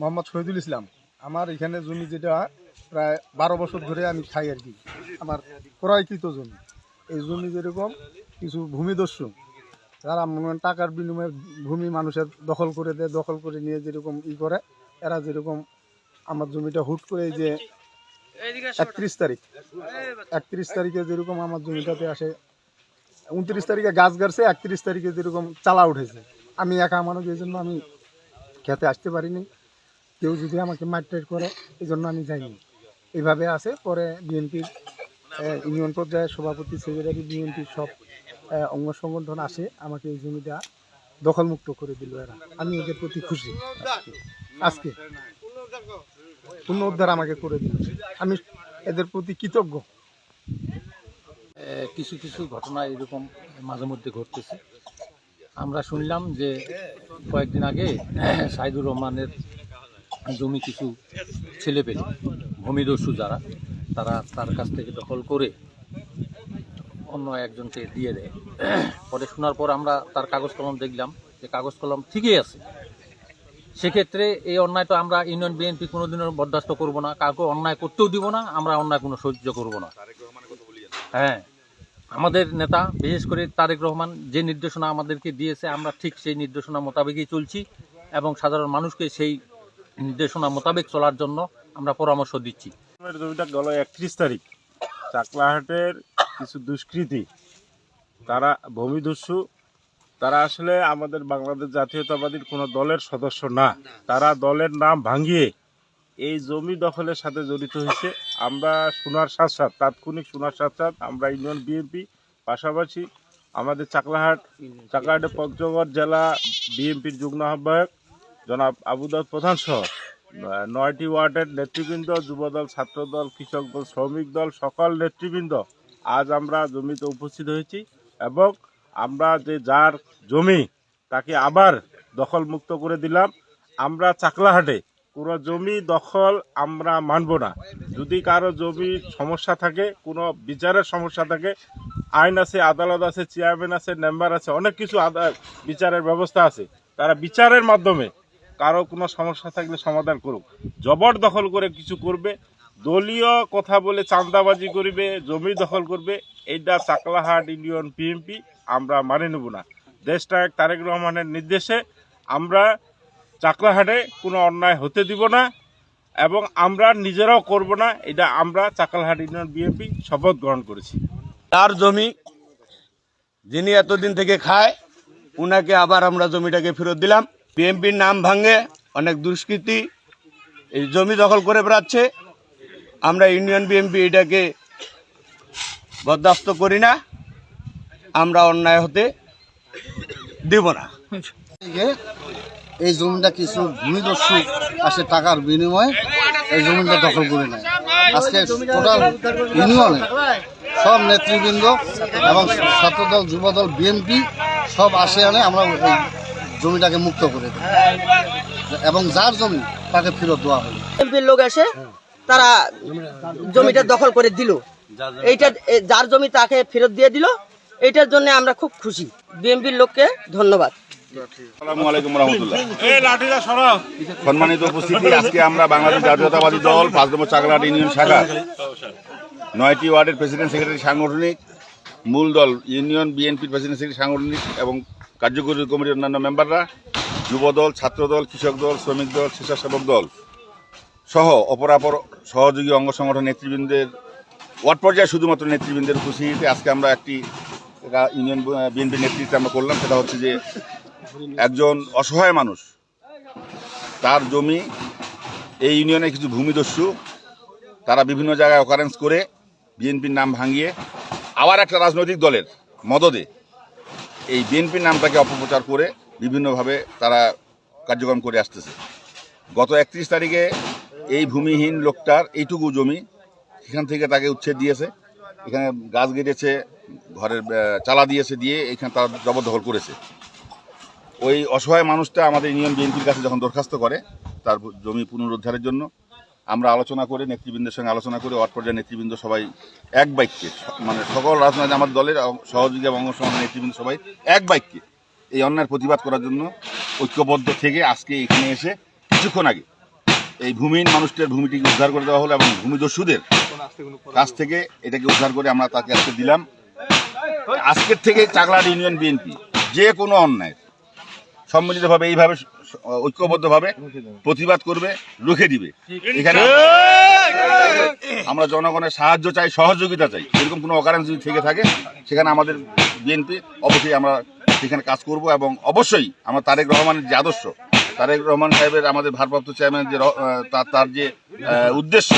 মোহাম্মদ শহীদুল ইসলাম, আমার এখানে জমি যেটা প্রায় বারো বছর ধরে আমি খাই আর কি। আমার ক্রয়কৃত জমি। এই জমি যেরকম কিছু ভূমিদস্যু যারা মনে টাকার বিনিময়ে ভূমি মানুষের দখল করে দেয়, দখল করে নিয়ে যেরকম ই করে, এরা যেরকম আমার জমিটা হুট করে যে একত্রিশ তারিখ, একত্রিশ তারিখে যেরকম আমার জমিটাতে আসে, উনত্রিশ তারিখে গাছ গাড়ছে, একত্রিশ তারিখে যেরকম চালা উঠেছে। আমি একা মানুষ, এই জন্য আমি খেতে আসতে পারিনি। কেউ যদি আমাকে মারটাইট করে এই জন্য আমি যাইনি। এইভাবে আছে, পরে বিএনপির ইউনিয়ন পর্যায়ে সভাপতি সেক্রেটারি বিএনপির সব অঙ্গ সংগঠন আসে, আমাকে এই জমিটা দখলমুক্ত করে দিল এরা। আমি এদের প্রতি খুশি। আজকে পুনরুদ্ধার আমাকে করে দিল। আমি এদের প্রতি কৃতজ্ঞ। কিছু কিছু ঘটনা এরকম মাঝে মধ্যে ঘটতেছে। আমরা শুনলাম যে কয়েকদিন আগে সাইদুর রহমানের জমি কিছু ছেলে পেলে, ভূমিদস্যু যারা, তারা তার কাছ থেকে দখল করে অন্য একজনকে দিয়ে দেয়। পরে শোনার পর আমরা তার কাগজ কলম দেখলাম যে কাগজ কলম ঠিকই আছে। সেক্ষেত্রে এই অন্যায় তো আমরা ইউনিয়ন বিএনপি কোনোদিনও বরদাস্ত করব না, কাউকে অন্যায় করতেও দিব না, আমরা অন্যায় কোনো সহ্য করব না। হ্যাঁ আমাদের নেতা, বিশেষ করে তারেক রহমান যে নির্দেশনা আমাদেরকে দিয়েছে, আমরা ঠিক সেই নির্দেশনা মোতাবেকই চলছি এবং সাধারণ মানুষকে সেই নির্দেশনা মোতাবেক চলার জন্য আমরা পরামর্শ দিচ্ছি। জমিটা গেল একত্রিশ তারিখ। চাকলাহাটের কিছু দুষ্কৃতী, তারা ভূমি ভূমিদস্যু তারা আসলে আমাদের বাংলাদেশ জাতীয়তাবাদীর কোনো দলের সদস্য না। তারা দলের নাম ভাঙিয়ে এই জমি দখলের সাথে জড়িত হয়েছে। আমরা শোনার সাথ সাথ তাৎক্ষণিক শোনার সাথ সাথ আমরা ইউনিয়ন বিএনপি পাশাপাশি আমাদের চাকলাহাট চাকলাহাটের পঞ্চগড় জেলা বিএনপির যুগ্ম আহ্বায়ক জনাব আবুদার প্রধান সহ নয়টি ওয়ার্ডের নেতৃবৃন্দ, যুবদল, ছাত্রদল, কৃষক দল, শ্রমিক দল, সকল নেতৃবৃন্দ আজ আমরা জমিতে উপস্থিত হয়েছি এবং আমরা যে যার জমি তাকে আবার দখল মুক্ত করে দিলাম। আমরা চাকলাহাটে, কোনো জমি দখল আমরা মানব না। যদি কারও জমির সমস্যা থাকে, কোনো বিচারের সমস্যা থাকে, আইন আছে, আদালত আছে, চেয়ারম্যান আছে, মেম্বার আছে, অনেক কিছু বিচারের ব্যবস্থা আছে। তারা বিচারের মাধ্যমে কারও কোনো সমস্যা থাকলে সমাধান করুক। জবরদখল করে কিছু করবে, দলীয় কথা বলে চাঁদাবাজি করবে, জমি দখল করবে, এইটা চাকলাহাট ইউনিয়ন পিএমপি আমরা মানে নেব না। দেশনায়ক তারেক রহমানের নির্দেশে আমরা চাকলাহাটে কোনো অন্যায় হতে দিব না এবং আমরা নিজেরাও করব না, এটা আমরা চাকলাহাট ইউনিয়ন বিএনপি শপথ গ্রহণ করেছি। তার জমি যিনি এতদিন থেকে খায়, উনাকে আবার আমরা জমিটাকে ফেরত দিলাম। বিএনপির নাম ভাঙে অনেক দুষ্কৃতী, এই জমি দখল করে বেড়াচ্ছে। আমরা ইউনিয়ন বিএনপি এটাকে বরদাস্ত করি না, আমরা অন্যায় হতে দিব না। এই জমিটা কিছু ভূমিদস্যু আসে টাকার বিনিময়ে এই জমিটা দখল করে নেয়। আজকে টোটাল ইউনিয়নে সব নেতৃবৃন্দ এবং ছাত্রদল, যুবদল, বিএনপি সব আসে আনে, আমরা জমিটাকে মুক্ত করে এবং যার জমি তাকে ফেরত দেওয়া হলো। এমপির লোক এসে তারা জমিটা দখল করে দিল। এইটা যার জমি তাকে ফেরত দিয়ে দিল। এইটার জন্য আমরা খুব খুশি। বিএমপির লোককে ধন্যবাদ। আসসালামু আলাইকুম রহমতুল্লাহ। সম্মানিত উপস্থিতি আজকে আমরা বাংলাদেশ জাতীয়তাবাদী দল পাঁচ নম্বর চাকলাট ইউনিয়ন শাখা নয়টি ওয়ার্ডের প্রেসিডেন্ট সেক্রেটারি সাংগঠনিক মূল দল ইউনিয়ন বিএনপির প্রেসিডেন্ট সেক্রেটারি সাংগঠনিক এবং কার্যকরী কমিটির অন্যান্য মেম্বাররা, যুবদল, ছাত্রদল কৃষক দল শ্রমিক দল স্বেচ্ছাসেবক দল সহ অপরাপর সহযোগী অঙ্গ সংগঠন নেতৃবৃন্দের, ওয়ার্ড পর্যায়ে শুধুমাত্র নেতৃবৃন্দের উপস্থিতিতে আজকে আমরা একটি ইউনিয়ন বিএনপির নেতৃত্বে আমরা করলাম, সেটা হচ্ছে যে একজন অসহায় মানুষ, তার জমি, এই ইউনিয়নে কিছু ভূমিদস্যু, তারা বিভিন্ন জায়গায় অকারেন্স করে বিএনপির নাম ভাঙিয়ে আবার একটা রাজনৈতিক দলের মদদে এই বিএনপির নামটাকে অপপ্রচার করে বিভিন্নভাবে তারা কার্যক্রম করে আসতেছে। গত একত্রিশ তারিখে এই ভূমিহীন লোকটার এইটুকু জমি সেখান থেকে তাকে উচ্ছেদ দিয়েছে। এখানে গাছ কেটেছে ঘরের চালা দিয়েছে, দিয়ে এখানে তারা জবরদখল করেছে। ওই অসহায় মানুষটা আমাদের ইউনিয়ন বিএনপির কাছে যখন দরখাস্ত করে, তার জমি পুনরুদ্ধারের জন্য আমরা আলোচনা করে, নেতৃবৃন্দের সঙ্গে আলোচনা করে, ওয়ার্ড পর্যায়ের নেতৃবৃন্দ সবাই এক বাক্যে মানে সকল রাজনৈতিক আমার দলের সহযোগী এবং অংশ নেতৃবৃন্দ সবাই এক বাক্যে এই অন্যায়ের প্রতিবাদ করার জন্য ঐক্যবদ্ধ থেকে আজকে এখানে এসে কিছুক্ষণ আগে এই ভূমিহীন মানুষটির ভূমিটিকে উদ্ধার করে দেওয়া হলো এবং ভূমিদস্যুদের কাছ থেকে এটাকে উদ্ধার করে আমরা তাকে আজকে দিলাম। আজকের থেকে চাকলাট ইউনিয়ন বিএনপি যে কোনো অন্যায়, সম্মিলিতভাবে এইভাবে ঐক্যবদ্ধভাবে প্রতিবাদ করবে রুখে দিবে। এখানে আমরা জনগণের সাহায্য চাই সহযোগিতা চাই। এরকম কোনো অকারণ যদি থেকে থাকে সেখানে আমাদের বিএনপি অবশ্যই আমরা সেখানে কাজ করব এবং অবশ্যই আমরা তারেক রহমানের যে আদর্শ তারেক রহমান সাহেবের আমাদের ভারপ্রাপ্ত চেয়ারম্যান যে র- তার তার যে উদ্দেশ্য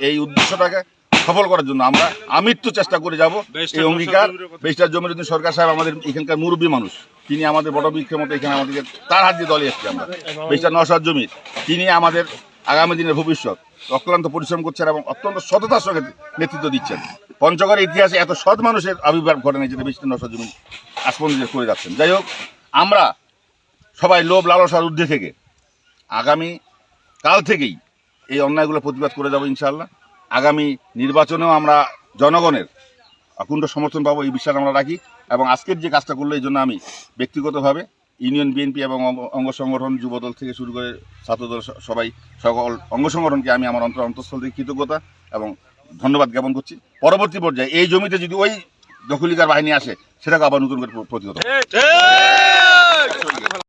এই উদ্দেশ্যটাকে সফল করার জন্য আমরা আমৃত্যু চেষ্টা করে যাব। এই অঙ্গীকার বেশটার জমিরুদ্দিন সরকার সাহেব আমাদের এখানকার মুরব্বী মানুষ তিনি আমাদের বড় বৃক্ষের মতো এখানে আমাদেরকে তার হাত দিয়ে দলে এসেছি আমরা। বেশটার নশার জমির তিনি আমাদের আগামী দিনের ভবিষ্যৎ অক্লান্ত পরিশ্রম করছেন এবং অত্যন্ত সততার সঙ্গে নেতৃত্ব দিচ্ছেন। পঞ্চগড়ের ইতিহাসে এত সৎ মানুষের আবির্ভাব ঘটে নাই যেটা বেশটার নশার জমি আসমন্দির করে যাচ্ছেন। যাই হোক আমরা সবাই লোভ লালসার ঊর্ধ্বে থেকে আগামী কাল থেকেই এই অন্যায়গুলো প্রতিবাদ করে যাব ইনশাআল্লাহ। আগামী নির্বাচনেও আমরা জনগণের অকুণ্ঠ সমর্থন পাবো, এই বিশ্বাস আমরা রাখি। এবং আজকের যে কাজটা করল, এই জন্য আমি ব্যক্তিগতভাবে ইউনিয়ন বিএনপি এবং অঙ্গ- সংগঠন যুবদল থেকে শুরু করে ছাত্রদল সবাই, সকল অঙ্গ সংগঠনকে আমি আমার অন্তর, অন্তঃস্থল থেকে কৃতজ্ঞতা এবং ধন্যবাদ জ্ঞাপন করছি। পরবর্তী পর্যায়ে এই জমিতে যদি ওই দখলিকার বাহিনী আসে, সেটাকে আবার নতুন করে প্রতিহত।